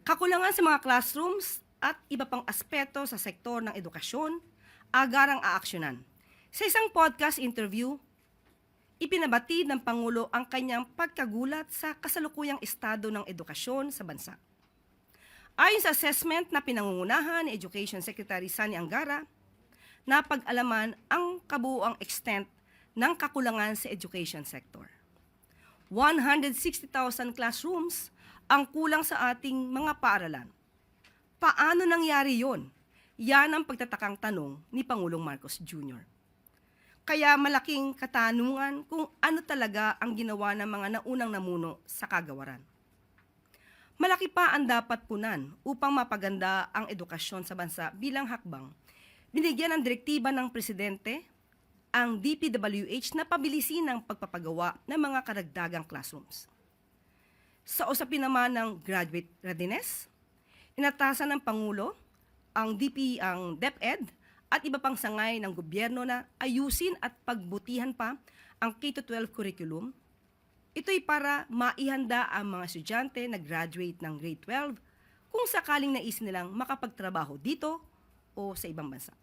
Kakulangan sa mga classrooms at iba pang aspeto sa sektor ng edukasyon, agarang aaksyonan. Sa isang podcast interview, ipinabatid ng Pangulo ang kanyang pagkagulat sa kasalukuyang estado ng edukasyon sa bansa. Ayon sa assessment na pinangungunahan ni Education Secretary Sani Angara, napag-alaman ang kabuuang extent ng kakulangan sa education sector. 160,000 classrooms ang kulang sa ating mga paaralan. Paano nangyari yon? Yan ang pagtatakang tanong ni Pangulong Marcos Jr. Kaya malaking katanungan kung ano talaga ang ginawa ng mga naunang namuno sa kagawaran. Malaki pa ang dapat punan upang mapaganda ang edukasyon sa bansa bilang hakbang. Binigyan ng direktiba ng Presidente ang DPWH na pabilisin ang pagpapagawa ng mga karagdagang classrooms. Sa usapin naman ng graduate readiness, inatasan ng Pangulo ang DP ang DepEd at iba pang sangay ng gobyerno na ayusin at pagbutihan pa ang K-12 curriculum. Ito'y para maihanda ang mga estudyante na graduate ng grade 12 kung sakaling nais nilang makapagtrabaho dito o sa ibang bansa.